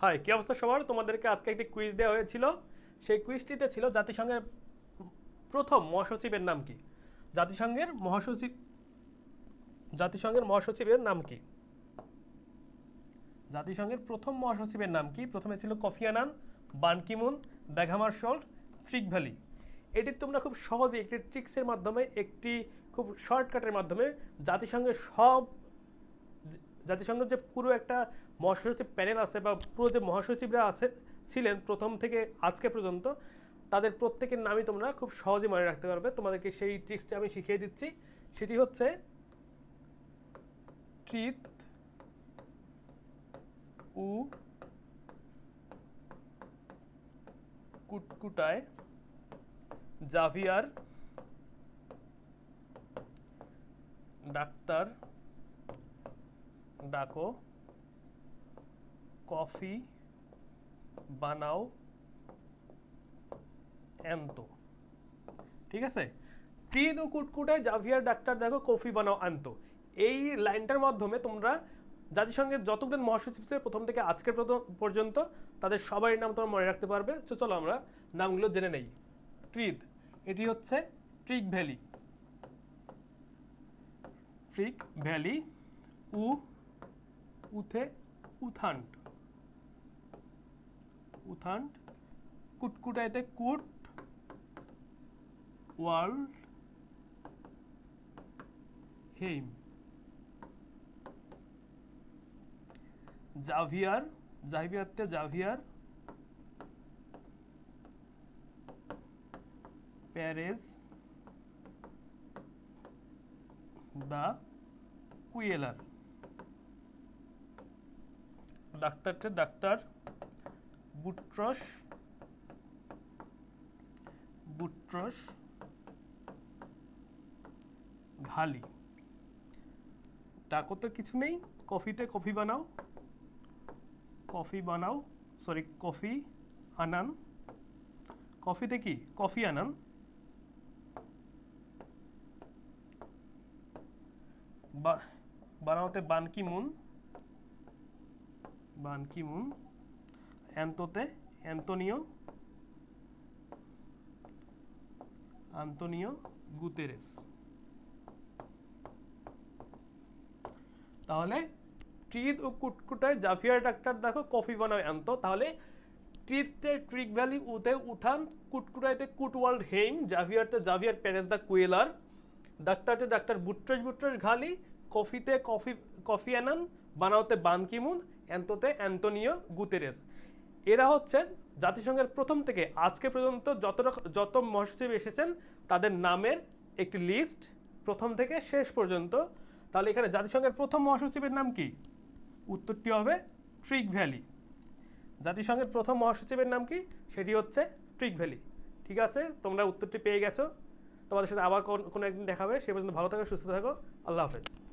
হয় কি অবস্থা সবার? তোমাদেরকে আজকে একটি কুইজ দেওয়া হয়েছিল। সেই কুইজটিতে ছিল জাতিসংঘের প্রথম মহাসচিবের নাম কি? জাতিসংঘের মহাসচিব, জাতিসংঘের মহাসচিবের নাম কি? জাতিসংঘের প্রথম মহাসচিবের নাম কি? প্রথমে ছিল Kofi Annan, Ban Ki moon দেঘামার Trygve Lie. এটি তোমরা খুব সহজে একটি ট্রিক্সের মাধ্যমে, একটি খুব শর্টকাটের মাধ্যমে জাতিসংঘের সব জাতিসংঘের যে পুরো একটা মহাসচিব প্যানেল আছে বা পুরো যে মহাসচিবরা আছে, ছিলেন প্রথম থেকে আজকে পর্যন্ত, তাদের প্রত্যেকের নামই তোমরা খুব সহজে মনে রাখতে পারবে। তোমাদেরকে সেই ট্রিক্সটা আমি শিখিয়ে দিচ্ছি। সেটি হচ্ছে ট্রিথ উ কুটকুটায় জাভিয়ার ডাক্তার ডাকো। কফি বানাও। এন্ত। ঠিক আছে? ট্রিদ ও কুটকুটায় জাভিয়ার ডাক্তার দেখো, কফি বানাও আনতো এই লাইনটার মাধ্যমে তোমরা জাতিসংঘের যতগুলো মহাসচিব ছিল, প্রথম থেকে আজকের পর্যন্ত তাদের সবারই নাম তোমরা মনে রাখতে পারবে। তো চলো আমরা নামগুলো জেনে নেই। ট্রিদ, এটি হচ্ছে Trygve Lie. Trygve Lie, U উথে U Thant U Thant কুটকুটাইতে কুট ওয়ার্ল্ড হেইম জাভিয়ার জাভিয়ারতে জাভিয়ার প্যারেস দা কুয়েলার ডাক্তারটা ডাক্তার বুট্রস বুট্রস ঘালি। ডাকো তো, কিছু নেই। কফিতে কফি বানাও। কফি বানাও। Sorry, Kofi Annan. কফিতে কি? Kofi Annan. বানাওতে Ban Ki Moon. Ban Ki Moon অ্যান্তোতে Antonio Antonio Guterres তাহলে ট্রিদ ও কুটকুটায় জাভিয়ার ডাক্তার দেখো, কফি বানাও আনতো। তাহলে ট্রিতে ট্রিক ভ্যালি উতে উঠান, কুটকুটাইতে কুট ওয়ার্ল্ড হেইম জাভিয়ারতে জাভিয়ার প্যারেস দ্য কুয়েলার। ডাক্তারতে ডাক্তার বুট্রস বুট্রস ঘালি, কফিতে কফি কফি আনান, বানাওতে বানকিমুন অ্যান্তোতে অ্যান্তোনিও গুতেরেস। এরা হচ্ছে জাতিসংঘের প্রথম থেকে আজকে পর্যন্ত যত যত মহাসচিব এসেছেন, তাদের নামের একটি লিস্ট প্রথম থেকে শেষ পর্যন্ত। তাহলে এখানে জাতিসংঘের প্রথম মহাসচিবের নাম কি? উত্তরটি হবে ট্রিক ভ্যালি। জাতিসংঘের প্রথম মহাসচিবের নাম কি? সেটি হচ্ছে ট্রিক ভ্যালি। ঠিক আছে? তোমরা উত্তরটি পেয়ে গেছো। তোমাদের সাথে আবার কোনো একদিন দেখাবে সে পর্যন্ত ভালো থাকো, সুস্থ থাকো। আল্লাহ হাফেজ।